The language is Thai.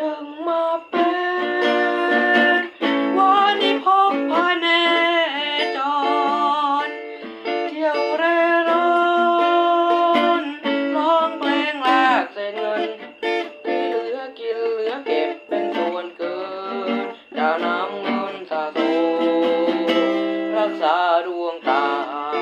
ยังมาเป็นวันนี้พบพาแนจอนเที่ยวเร่ร่อนร้องเพลงแลกเศษเงินที่เหลือกินเหลือเก็บเป็นส่วนเกินจะนำเงินสะสมรักษาดวงตา